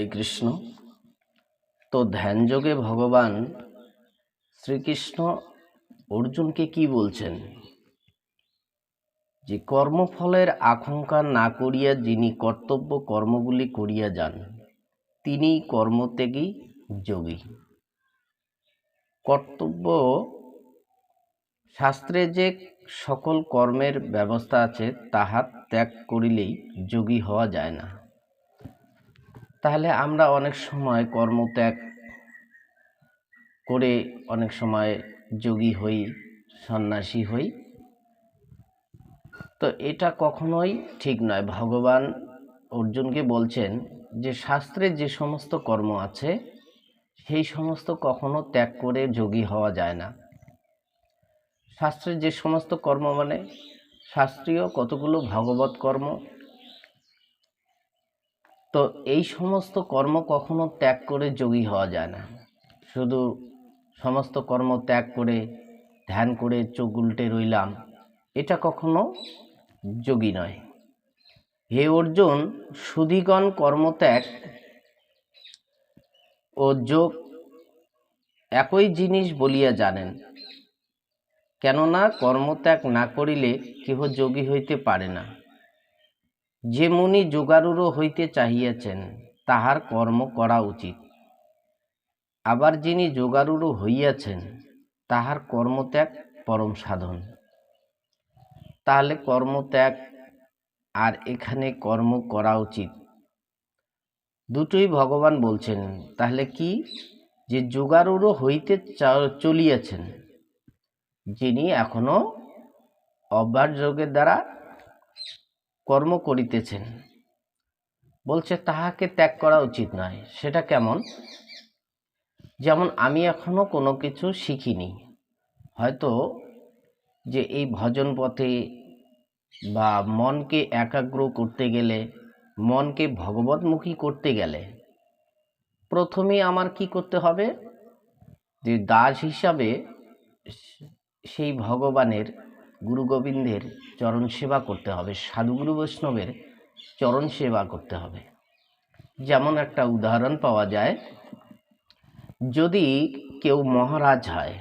শ্রীকৃষ্ণ। তো ধ্যানযোগে ভগবান শ্রীকৃষ্ণ অর্জুনকে কি বলছেন? যে কর্মফলের আকাঙ্ক্ষা না করিয়া যিনি কর্তব্য কর্মগুলি করিয়া যান তিনি কর্মত্যাগী যোগী। কর্তব্য শাস্ত্রে যে সকল কর্মের ব্যবস্থা আছে, তাহা ত্যাগ করিলেই যোগী হওয়া যায় না। তাহলে আমরা অনেক সময় কর্মত্যাগ করে অনেক সময় যোগী হই, সন্ন্যাসী হই। তো এটা কখনোই ঠিক নয়। ভগবান অর্জুনকে বলছেন যে শাস্ত্রে যে সমস্ত কর্ম আছে, সেই সমস্ত কখনো ত্যাগ করে যোগী হওয়া যায় না। শাস্ত্রের যে সমস্ত কর্ম মানে শাস্ত্রীয় কতগুলো ভগবত কর্ম তো এই সমস্ত কর্ম কখনো ত্যাগ করে যোগী হওয়া যায় না। শুধু সমস্ত কর্ম ত্যাগ করে, ধ্যান করে চোখ উল্টে রইলাম, এটা কখনো যোগী নয়। হে অর্জুন, সুধিগণ কর্মত্যাগ ও যোগ একই জিনিস বলিয়া জানেন। কেননা কর্মত্যাগ না করিলে কেহ যোগী হইতে পারে না। যে মুনি যোগারূঢ় হইতে চাহিয়াছেন, তাহার কর্ম করা উচিত। আবার যিনি যোগারূঢ় হইয়াছেন, তাহার কর্মত্যাগ পরম সাধন। তাহলে কর্মত্যাগ আর এখানে কর্ম করা উচিত। দুটোই ভগবান বলছেন, তাহলে কি? যে যোগারূঢ় হইতে চলিয়াছেন, যিনি এখনও অব্যার যোগের দ্বারা কর্ম করিতেছেন। বলছে, তাহাকে ত্যাগ করা উচিত নয়। সেটা কেমন? যেমন আমি এখনও কোনো কিছু শিখিনি। হয়তো যে এই ভজন পথে বা মনকে একাগ্র করতে গেলে, মনকে ভগবতমুখী করতে গেলে প্রথমে আমার কি করতে হবে? যে দাস হিসাবে সেই ভগবানের গুরু গোবিন্দের চরণ সেবা করতে হবে সাধুগুরু বৈষ্ণবের চরণ সেবা করতে হবে। যেমন একটা উদাহরণ পাওয়া যায়, যদি কেউ মহারাজ হয়,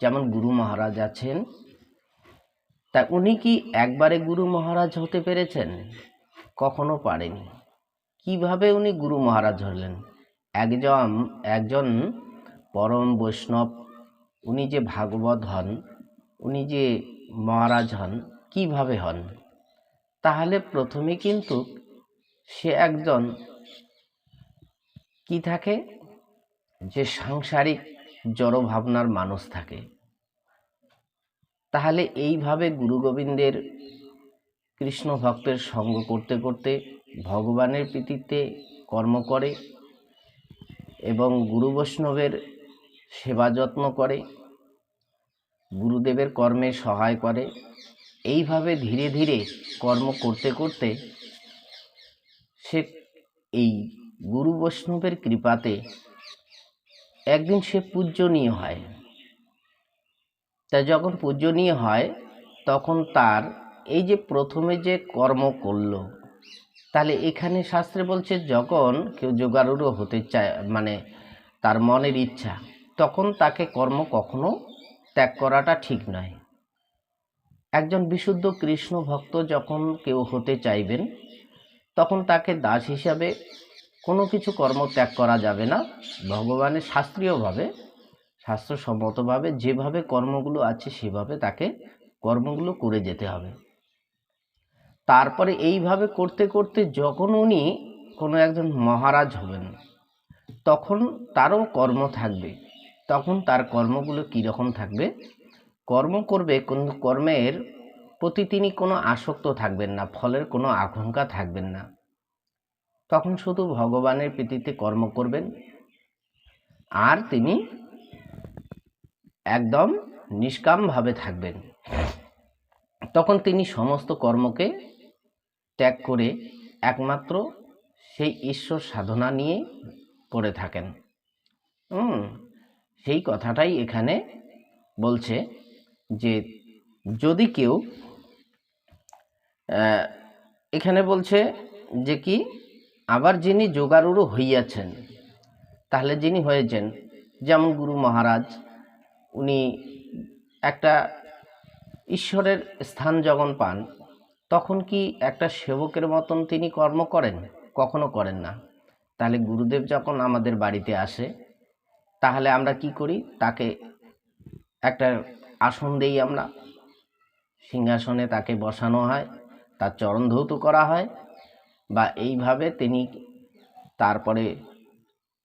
যেমন গুরু মহারাজ আছেন, তা উনি কি একবারে গুরু মহারাজ হতে পেরেছেন? কখনো পারেনি। কীভাবে উনি গুরু মহারাজ হলেন? একজন একজন পরম বৈষ্ণব, উনি যে ভাগবত হন, উনি যে মহারাজ হন, কীভাবে হন? তাহলে প্রথমে কিন্তু সে একজন কি থাকে? যে সাংসারিক জড় ভাবনার মানুষ থাকে। তাহলে এইভাবে গুরু গোবিন্দের কৃষ্ণ ভক্তের সঙ্গ করতে করতে ভগবানের প্রীতিতে কর্ম করে এবং গুরু বৈষ্ণবের সেবা যত্ন করে। গুরুদেবের কর্মে সহায় করে। এইভাবে ধীরে ধীরে কর্ম করতে করতে সে এই গুরু বৈষ্ণবের কৃপাতে একদিন সে পূজ্যনীয় হয়। তা যখন পূজনীয় হয়, তখন তার এই যে প্রথমে যে কর্ম করল, তাহলে এখানে শাস্ত্রে বলছে যখন কেউ যোগারূঢ় হতে চায় মানে তার মনের ইচ্ছা, তখন তাকে কর্ম কখনো ত্যাগ করাটা ঠিক নয়। একজন বিশুদ্ধ কৃষ্ণ ভক্ত যখন কেউ হতে চাইবেন, তখন তাকে দাস হিসাবে কোনো কিছু কর্ম ত্যাগ করা যাবে না। ভগবানের শাস্ত্রীয়ভাবে, শাস্ত্রসম্মতভাবে যেভাবে কর্মগুলো আছে সেভাবে তাকে কর্মগুলো করে যেতে হবে। তারপরে এইভাবে করতে করতে যখন উনি কোনো একজন মহারাজ হবেন, তখন তারও কর্ম থাকবে। তখন তার কর্মগুলো কীরকম থাকবে? কর্ম করবে কিন্তু কর্মের প্রতি তিনি কোনো আসক্ত থাকবেন না, ফলের কোনো আকাঙ্ক্ষা থাকবেন না। তখন শুধু ভগবানের প্রীতিতে কর্ম করবেন। আর তিনি একদম নিষ্কামভাবে থাকবেন। তখন তিনি সমস্ত কর্মকে ত্যাগ করে একমাত্র সেই ঈশ্বর সাধনা নিয়ে পড়ে থাকেন। হুম। সেই কথাটাই এখানে বলছে যে যদি কেউ এখানে বলছে যে কি, আবার যিনি যোগারূঢ় হইয়াছেন, তাহলে যিনি হয়েছেন, যেমন গুরু মহারাজ, উনি একটা ঈশ্বরের স্থান যখন পান, তখন কি একটা সেবকের মতন তিনি কর্ম করেন? কখনো করেন না। তাহলে গুরুদেব যখন আমাদের বাড়িতে আসে তাহলে আমরা কি করি? তাকে একটা আসন দেই আমরা। সিংহাসনে তাকে বসানো হয়, তার চরণ ধৌত করা হয় বা এইভাবে তিনি তারপরে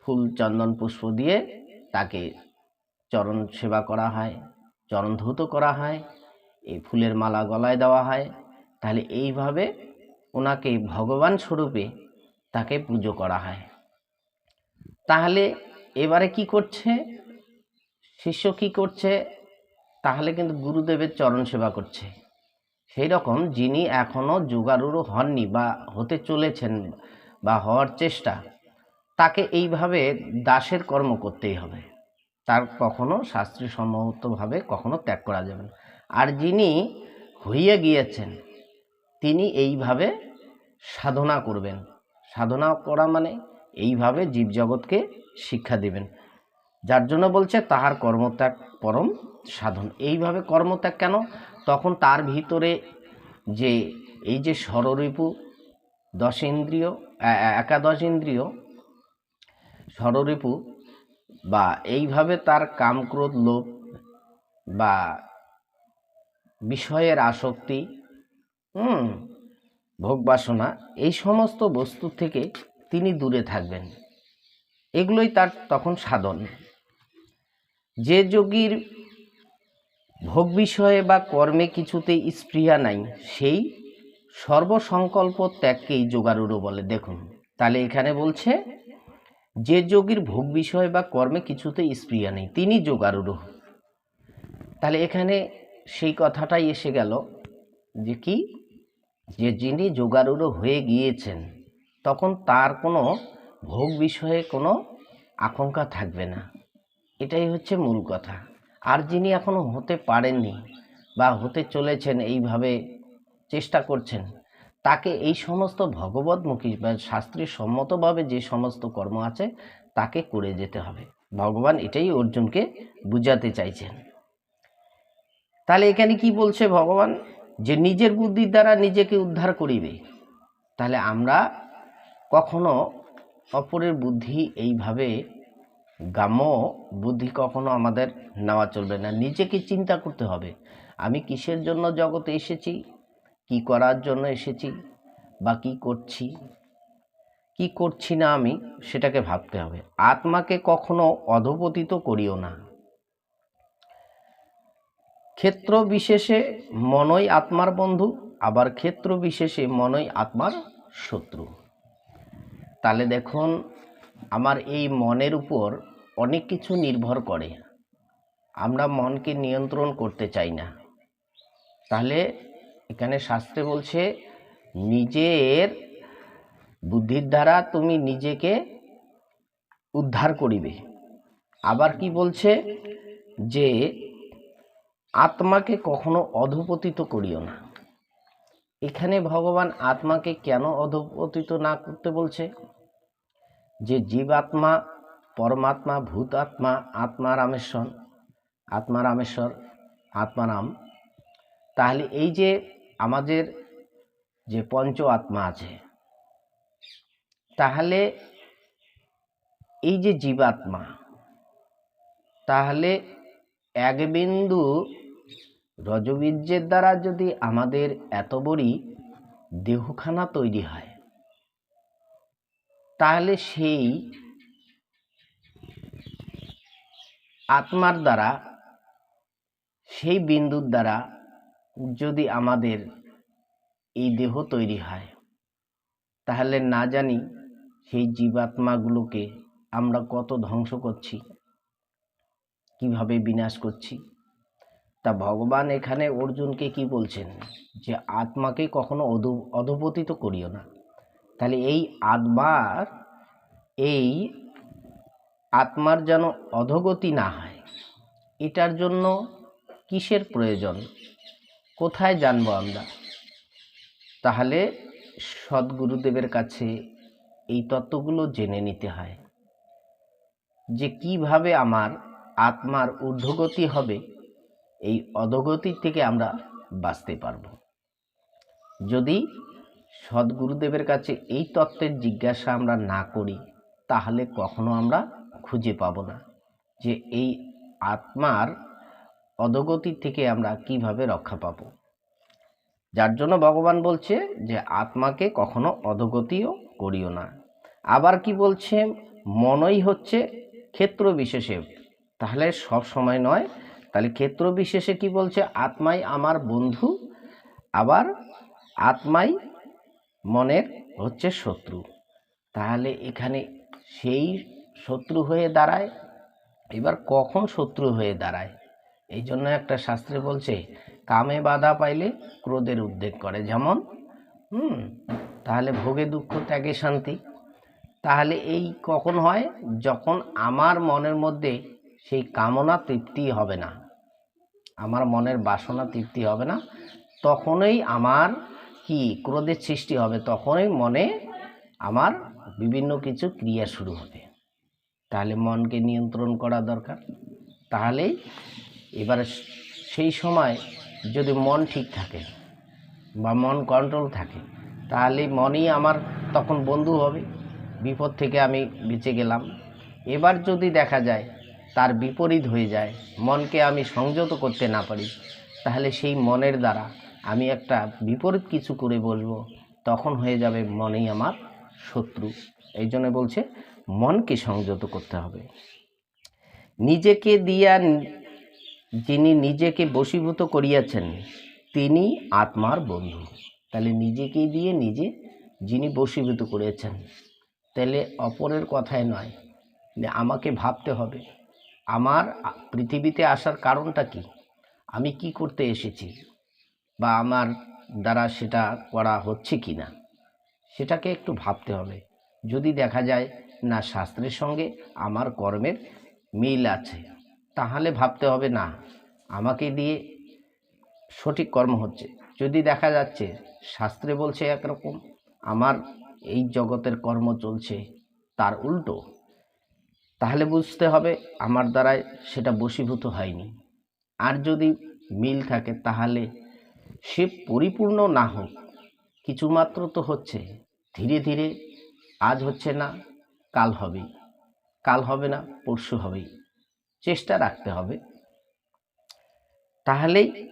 ফুল চন্দন পুষ্প দিয়ে তাকে চরণ সেবা করা হয়, চরণ ধৌত করা হয়, এই ফুলের মালা গলায় দেওয়া হয়। তাহলে এইভাবে ওনাকে ভগবান স্বরূপে তাকে পুজো করা হয়। তাহলে এবারে কি করছে? শিষ্য কি করছে? তাহলে কিন্তু গুরুদেবের চরণ সেবা করছে। সেই রকম যিনি এখনও যোগারূঢ় হননি বা হতে চলেছেন বা হওয়ার চেষ্টা, তাকে এইভাবে দাসের কর্ম করতেই হবে। তার কখনো শাস্ত্রীয়সম্মতভাবে কখনো ত্যাগ করা যাবে না। আর যিনি হইয়া গিয়েছেন, তিনি এইভাবে সাধনা করবেন। সাধনা করা মানে এইভাবে জীবজগৎকে শিক্ষা দিবেন। যার জন্য বলছে তাহার কর্মত্যাগ পরম সাধন। এইভাবে কর্মত্যাগ কেন? তখন তার ভিতরে যে এই যে ষড়রিপু দশেন্দ্রিয়, এ- এ- একাদশ ইন্দ্রিয় ষড়রিপু বা এইভাবে তার কামক্রোধ লোভ বা বিষয়ের আসক্তি, হুম, ভোগ বাসনা, এই সমস্ত বস্তু থেকে তিনি দূরে থাকবেন। এগুলোই তার তখন সাধন। যে যোগীর ভোগ বিষয়ে বা কর্মে কিছুতে স্পৃহা নাই, সেই সর্বসংকল্প ত্যাগকেই যোগারূঢ় বলে। দেখুন, তাহলে এখানে বলছে, যে যোগীর ভোগ বিষয় বা কর্মে কিছুতে স্পৃহা নেই, তিনি যোগারূঢ়। তাহলে এখানে সেই কথাটাই এসে গেল যে কি? যে যিনি যোগারূঢ় হয়ে গিয়েছেন তখন তার কোনো ভোগ বিষয়ে কোনো আশঙ্কা থাকবে না। এটাই হচ্ছে মূল কথা। আর যিনি এখনও হতে পারেননি বা হতে চলেছেন এইভাবে চেষ্টা করছেন, তাকে এই সমস্ত ভগবতমুখী বা শাস্ত্রীয় সম্মতভাবে যে সমস্ত কর্ম আছে, তাকে করে যেতে হবে। ভগবান এটাই অর্জুনকে বুঝাতে চাইছেন। তাহলে এখানে কি বলছে ভগবান? যে নিজের বুদ্ধির দ্বারা নিজেকে উদ্ধার করিবে। তাহলে আমরা কখনো অপরের বুদ্ধি এইভাবে গ্রাম্য বুদ্ধি কখনো আমাদের নেওয়া চলবে না। নিজেকে চিন্তা করতে হবে, আমি কিসের জন্য জগতে এসেছি? কি করার জন্য এসেছি? বা কি করছি? কি করছি না আমি? সেটাকে ভাবতে হবে। আত্মাকে কখনো অধপতিত করিও না। ক্ষেত্র বিশেষে মনই আত্মার বন্ধু, আবার ক্ষেত্র বিশেষে মনই আত্মার শত্রু। তাহলে দেখুন, আমার এই মনের উপর অনেক কিছু নির্ভর করে। আমরা মনকে নিয়ন্ত্রণ করতে চাই না। তাহলে এখানে শাস্ত্রে বলছে, নিজের বুদ্ধির দ্বারা তুমি নিজেকে উদ্ধার করিবে। আবার কি বলছে? যে আত্মাকে কখনো অধপতিত করিও না। এখানে ভগবান আত্মাকে কেন অধপতিত না করতে বলছে? যে জীবাত্মা, পরমাত্মা ভূত আত্মা আত্মা রামেশ্বর আত্মা রামেশ্বর আত্মারাম তাহলে এই যে আমাদের যে পঞ্চ আত্মা আছে, তাহলে এই যে জীবাত্মা, তাহলে এক বিন্দু রজবীর্যের দ্বারা যদি আমাদের এত বড়ি দেহখানা তৈরি হয় তাহলে সেই আত্মার দ্বারা, সেই বিন্দুর দ্বারা যদি আমাদের এই দেহ তৈরি হয়, তাহলে না জানি সেই জীবাত্মাগুলোকে আমরা কত ধ্বংস করছি, কীভাবে বিনাশ করছি। তা ভগবান এখানে অর্জুনকে কি বলছেন? যে আত্মাকে কখনো অধ, অধপতিত করিও না। তাহলে এই আত্মার এই আত্মার যেন অধগতি না হয়, এটার জন্য কিসের প্রয়োজন? কোথায় জানব আমরা? তাহলে সদ্গুরুদেবের কাছে এই তত্ত্বগুলো জেনে নিতে হয়। যে কীভাবে আমার আত্মার ঊর্ধ্বগতি হবে, এই অধগতির থেকে আমরা বাঁচতে পারব। যদি সদ্গুরুদেবের কাছে এই তত্ত্বের জিজ্ঞাসা আমরা না করি, তাহলে কখনো আমরা খুঁজে পাব না যে এই আত্মার অধগতির থেকে আমরা কীভাবে রক্ষা পাব। যার জন্য ভগবান বলছে যে আত্মাকে কখনো অধগতিও করিও না। আবার কি বলছে? মনই হচ্ছে ক্ষেত্র বিশেষে। তাহলে সব সময় নয়, তাহলে ক্ষেত্র বিশেষে কি বলছে? আত্মাই আমার বন্ধু, আবার আত্মাই মনের হচ্ছে শত্রু। তাহলে এখানে সেই শত্রু হয়ে দাঁড়ায়, এবার কখন শত্রু হয়ে দাঁড়ায়? এই জন্য একটা শাস্ত্রে বলছে, কামে বাধা পাইলে ক্রোধের উদ্বেগ করে। যেমন, হুম, তাহলে ভোগে দুঃখ, ত্যাগে শান্তি। তাহলে এই কখন হয়? যখন আমার মনের মধ্যে সেই কামনা তৃপ্তি হবে না, আমার মনের বাসনা তৃপ্তি হবে না, তখনই আমার কি ক্রোধের সৃষ্টি হবে তখনই মনে আমার বিভিন্ন কিছু ক্রিয়া শুরু হবে। তাহলে মনকে নিয়ন্ত্রণ করা দরকার। তাহলেই এবারে সেই সময় যদি মন ঠিক থাকে বা মন কন্ট্রোল থাকে, তাহলে মনই আমার তখন বন্ধু হবে। বিপদ থেকে আমি বেঁচে গেলাম। এবার যদি দেখা যায় তার বিপরীত হয়ে যায়, মনকে আমি সংযত করতে না পারি, তাহলে সেই মনের দ্বারা আমি একটা বিপরীত কিছু করে বসবো, তখন হয়ে যাবে মনেই আমার শত্রু। এই জন্য বলছে, মনকে সংযত করতে হবে। নিজেকে দিয়া যিনি নিজেকে বশীভূত করিয়াছেন, তিনি আত্মার বন্ধু। তাহলে নিজেকে দিয়ে নিজে যিনি বশীভূত করেছেন তাহলে অপরের কথায় নয়, যে আমাকে ভাবতে হবে। আমার পৃথিবীতে আসার কারণটা কি? আমি কি করতে এসেছি? বা আমার দ্বারা সেটা করা হচ্ছে কি না? সেটাকে একটু ভাবতে হবে। যদি দেখা যায়, না, শাস্ত্রের সঙ্গে আমার কর্মের মিল আছে, তাহলে ভাবতে হবে, না, আমাকে দিয়ে সঠিক কর্ম হচ্ছে। যদি দেখা যাচ্ছে, শাস্ত্রে বলছে একরকম, আমার এই জগতের কর্ম চলছে, তার উল্টো, তাহলে বুঝতে হবে, আমার দ্বারায় সেটা বশীভূত হয়নি। আর যদি মিল থাকে, তাহলে সে পরিপূর্ণ না হোক, কিছুমাত্র তো হচ্ছে। ধীরে ধীরে আজ হচ্ছে না, কাল হবে কাল হবে না, পরশু হবেই। চেষ্টা রাখতে হবে। তাহলেই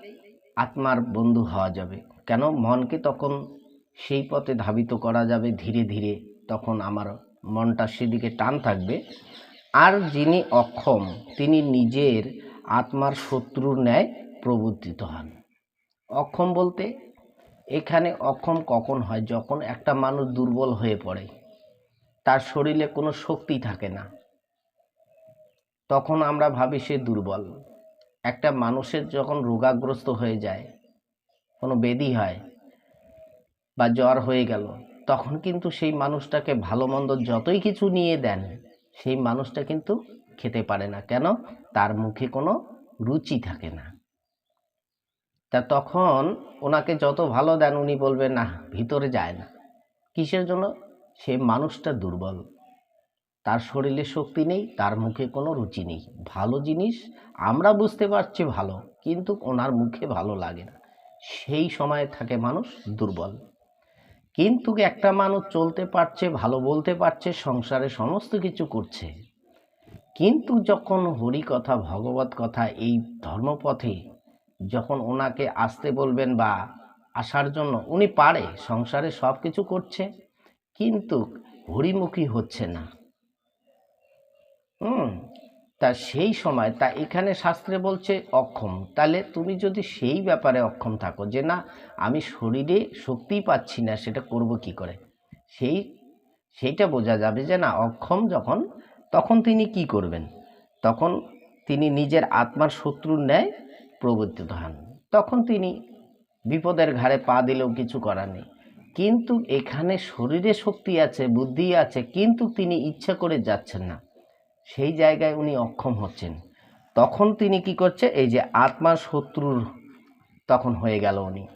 আত্মার বন্ধু হওয়া যাবে। কেন? মনকে তখন সেই পথে ধাবিত করা যাবে ধীরে ধীরে। তখন আমার মনটা সেদিকে টান থাকবে। আর যিনি অক্ষম, তিনি নিজের আত্মার শত্রুর ন্যায় প্রবর্তিত হন। অক্ষম বলতে এখানে অক্ষম কখন হয়? যখন একটা মানুষ দুর্বল হয়ে পড়ে, তার শরীরে কোনো শক্তি থাকে না, তখন আমরা ভাবি সে দুর্বল। একটা মানুষের যখন রোগাগ্রস্ত হয়ে যায়, কোনো বেদি হয় বা জ্বর হয়ে গেল, তখন কিন্তু সেই মানুষটাকে ভালো মন্দ যতই কিছু নিয়ে দেন, সেই মানুষটা কিন্তু খেতে পারে না। কেন? তার মুখে কোনো রুচি থাকে না। তা তখন ওনাকে যত ভালো দেন উনি বলবেন না ভিতরে যায় না। কিসের জন্য? সে মানুষটা দুর্বল। তার শরীরে শক্তি নেই, তার মুখে কোনো রুচি নেই। ভালো জিনিস আমরা বুঝতে পারছি ভালো, কিন্তু ওনার মুখে ভালো লাগে না। সেই সময় থাকে মানুষ দুর্বল। কিন্তু একটা মানুষ চলতে পারছে, ভালো বলতে পারছে, সংসারে সমস্ত কিছু করছে। কিন্তু যখন হরি কথা ভগবত কথা এই ধর্মপথে যখন ওনাকে আসতে বলবেন বা আসার জন্য, উনি পারে, সংসারে সব কিছু করছে, কিন্তু হরিমুখী হচ্ছে না। হুম, তা সেই সময়, তা এখানে শাস্ত্রে বলছে অক্ষম। তাহলে তুমি যদি সেই ব্যাপারে অক্ষম থাকো যে, না, আমি শরীরে শক্তি পাচ্ছি না, সেটা করব কি করে? সেই, সেইটা বোঝা যাবে যে, না, অক্ষম যখন, তখন তিনি কি করবেন? তখন তিনি নিজের আত্মার শত্রুর ন্যায় প্রবর্তিত হন। তখন তিনি বিপদের ঘাড়ে পা দিলেও কিছু করার নেই। কিন্তু এখানে শরীরে শক্তি আছে, বুদ্ধি আছে, কিন্তু তিনি ইচ্ছা করে যাচ্ছেন না। সেই জায়গায় উনি অক্ষম হচ্ছেন। তখন তিনি কি করছে, এই যে আত্মার শত্রুর তখন হয়ে গেল উনি।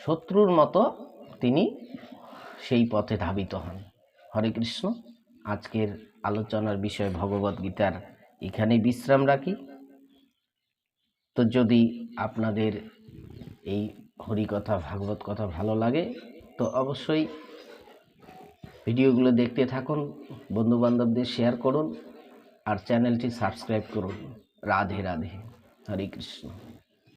শত্রুর মতো তিনি সেই পথে ধাবিত হন। হরে কৃষ্ণ। আজকের আলোচনার বিষয় ভগবদ্গীতার গীতার এখানেই বিশ্রাম রাখি। তো যদি আপনাদের এই হরিকথা, ভাগবত কথা ভালো লাগে, তো অবশ্যই ভিডিওগুলো দেখতে থাকুন, বন্ধুবান্ধবদের শেয়ার করুন, আর চ্যানেলটি সাবস্ক্রাইব করুন। রাধে রাধে। হরে কৃষ্ণ।